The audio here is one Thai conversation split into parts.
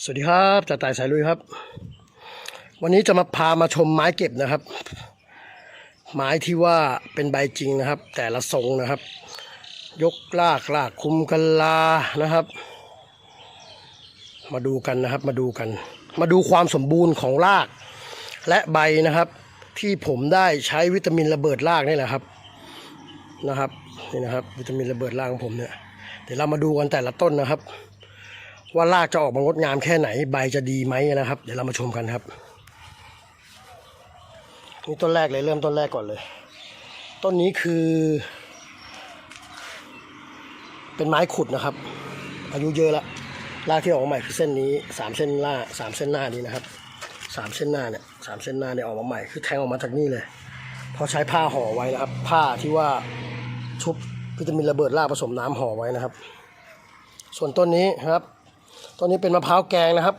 สวัสดีครับจ่าตายสายลุยครับ วันนี้จะมาพามาชมไม้เก็บนะครับ ไม้ที่ว่าเป็นใบจริงนะครับ แต่ละทรงนะครับ ยกลากลากคุมกันลานะครับ มาดูกันนะครับมาดูกัน มาดูความสมบูรณ์ของราก และใบนะครับ ที่ผมได้ใช้วิตามินระเบิดรากนี่แหละครับนะครับนี่นะครับ วิตามินระเบิดรากของผมเนี่ยเดี๋ยวเรามาดูกันแต่ละต้นนะครับ ว่ารากจะออกมางดงามแค่ไหนใบจะดีไหมนะครับ เดี๋ยวเรามาชมกันครับนี่ต้นแรกเลยเริ่มต้นแรกก่อนเลย ต้นนี้คือ เป็นไม้ขุดนะครับ อายุเยอะแล้วรากที่ออกมาใหม่คือเส้นนี้สามเส้นล่าสามเส้นหน้านี้นะครับสามเส้นหน้าเนี่ยสามเส้นหน้าเนี่ยออกมาใหม่คือแทงออกมาจากนี่เลยเพราะใช้ผ้าห่อไว้นะครับ ผ้าที่ว่าชุบวิตามินระเบิดรากผสมน้ำห่อไว้นะครับ ส่วนต้นนี้ครับ ต้นนี้เป็นมะพร้าวแกงนะครับ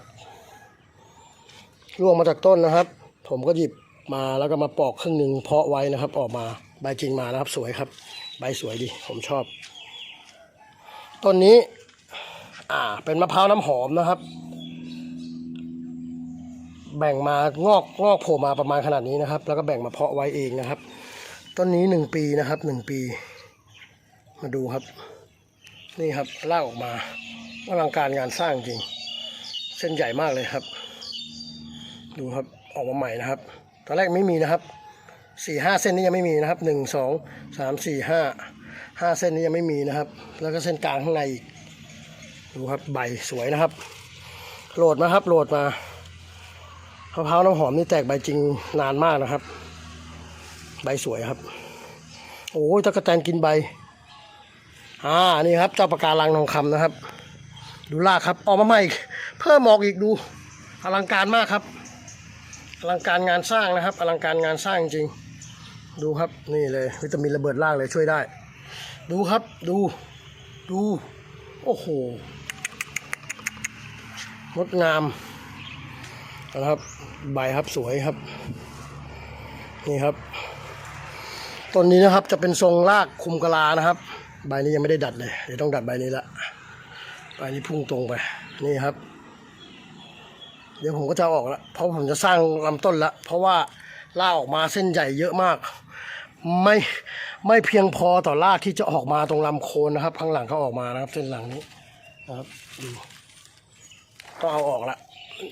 ร่วงมาจากต้นนะครับ ผมก็หยิบมาแล้วก็มาปอกครึ่งหนึ่งเพาะไว้นะครับ ออกมาใบจริงมานะครับ สวยครับ ใบสวยดี ผมชอบ ต้นนี้ อ่า เป็นมะพร้าวน้ำหอมนะครับ แบ่งมางอกงอกโผล่มาประมาณขนาดนี้นะครับ แล้วก็แบ่งมาเพาะไว้เองนะครับ ต้นนี้หนึ่งปีนะครับหนึ่งปี มาดูครับ นี่ครับลากออกมา อลังการงานสร้างจริง เส้นใหญ่มากเลยครับ ดูครับออกมาใหม่นะครับ ตอนแรกไม่มีนะครับสี่ห้าเส้นนี้ยังไม่มีนะครับหนึ่งสองสามสี่ห้าห้าเส้นนี้ยังไม่มีนะครับ แล้วก็เส้นกลางข้างในอีกดูครับใบสวยนะครับ โหลดมาครับโหลดมามะพร้าวน้ำหอมนี่แตกใบจริงนานมากนะครับ ใบสวยครับ โอ้ยตะกะแตนกินใบอ่านี่ครับเจ้าปากการังทองคำนะครับ ดูลากครับออกมาใหม่อีกเพิ่มออกอีกดูอลังการมากครับอลังการงานสร้างนะครับอลังการงานสร้างจริง ดูครับนี่เลยวิตามินระเบิดลางเลยช่วยได้ ดูครับดูดูโอ้โหงดงามนะครับใบครับสวยครับ นี่ครับต้นนี้นะครับจะเป็นทรงรากคุมกะลานะครับ ใบนี้ยังไม่ได้ดัดเลยเดี๋ยวต้องดัดใบนี้ละ ใบนี้พุ่งตรงไปนี่ครับ เดี๋ยวผมก็จะออกละเพราะผมจะสร้างลำต้นละเพราะว่าล่าออกมาเส้นใหญ่เยอะมาก ไม่ไม่เพียงพอต่อรากที่จะออกมาตรงลำโคนนะครับ ข้างหลังเขาออกมานะครับ เส้นหลังนี้นะครับดูต้องเอาออกละ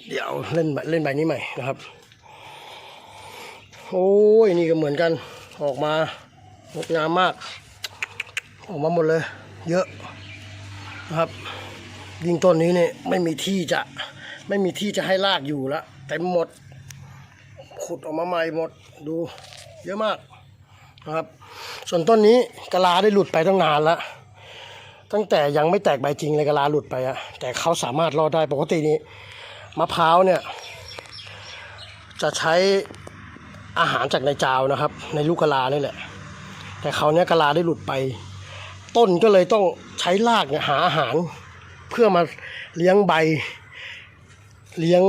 เดี๋ยวเล่นใบเล่นใบนี้ใหม่นะครับโอ้ยนี่ก็เหมือนกันออกมางดงามมาก ออกมาหมดเลย เยอะนะครับ ยิ่งต้นนี้เนี่ยไม่มีที่จะไม่มีที่จะให้รากอยู่ล้วเต็มหมด ขุดออกมาใหม่หมดดูเยอะมากนะครับ ส่วนต้นนี้กะลาได้หลุดไปตั้งนานล้วตั้งแต่ยังไม่แตกใบจริงเลยกะลาหลุดไปอะแต่เขาสามารถรอดได้ปกตินี้มะพร้าวเนี่ยจะใช้อาหารจากในจาวนะครับ ในลูกกะลานี่แหละ แต่เขาเนี้ยกะลาได้หลุดไป ต้นก็เลยต้องใช้รากเนี่ยหาอาหาร เพื่อมาเลี้ยงใบ เลี้ยง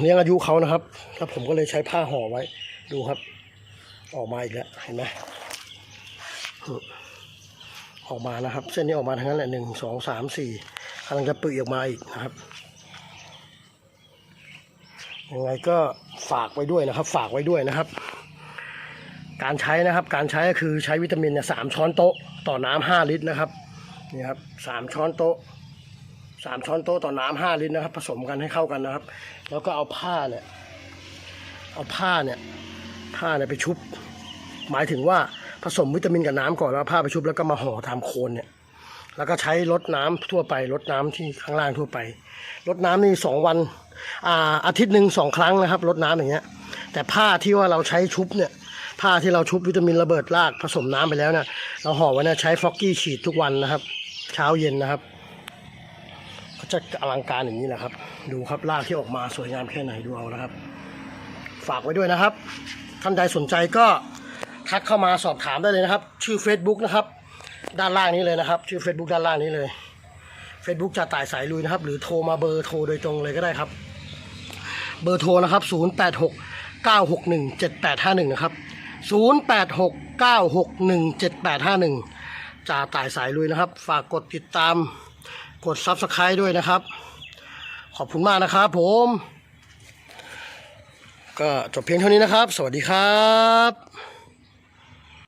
เลี้ยงอายุเขานะครับแล้วผมก็เลยใช้ผ้าห่อไว้ ดูครับ ออกมาอีกแล้วเห็นไหมออกมานะครับ เส้นนี้ออกมาทั้งนั้นแหละหนึ่งสองสามสี่กำลังจะปึกออกมาอีกนะครับยังไงก็ฝากไว้ด้วยนะครับ ฝากไว้ด้วยนะครับ การใช้นะครับ การใช้ก็คือใช้วิตามินเนี่ยสามช้อนโต๊ะ ต่อน้ำห้าลิตรนะครับนี่ครับสามช้อนโต๊ะ สามช้อนโต๊ะต่อน้ำห้าลิตรนะครับ ผสมกันให้เข้ากันนะครับ แล้วก็เอาผ้าเนี่ย เอาผ้าเนี่ย ผ้าเนี่ยไปชุบ หมายถึงว่าผสมวิตามินกับน้ำก่อนแล้วผ้าไปชุบแล้วก็มาห่อทำโคนเนี่ย แล้วก็ใช้รดน้ำทั่วไปรดน้ำที่ข้างล่างทั่วไปรดน้ำนี่สองวันอ่าอาทิตย์หนึ่งสองครั้งนะครับรดน้ำอย่างเงี้ย แต่ผ้าที่ว่าเราใช้ชุบเนี่ยผ้าที่เราชุบวิตามินระเบิดรากผสมน้ำไปแล้วเนี่ยเราห่อไว้เนี่ยใช้ฟอกกี้ฉีดทุกวันนะครับ เช้าเย็นนะครับ จะอลังการอย่างนี้แหละครับ ดูครับรากที่ออกมาสวยงามแค่ไหนดูเอานะครับ ฝากไว้ด้วยนะครับ ท่านใดสนใจก็ทักเข้ามาสอบถามได้เลยนะครับ ชื่อ Facebook นะครับ ด้านล่างนี้เลยนะครับ ชื่อ Facebook ด้านล่างนี้เลย Facebook จะต่ายสายลุยนะครับ หรือโทรมาเบอร์โทรโดยตรงเลยก็ได้ครับ เบอร์โทรนะครับ 086 961 7851 นะครับ 086 961 7851จ่าต่ายสายลุยนะครับ ฝากกดติดตาม กด Subscribe ด้วยนะครับ ขอบคุณมากนะครับผม ก็จบเพียงเท่านี้นะครับ สวัสดีครับ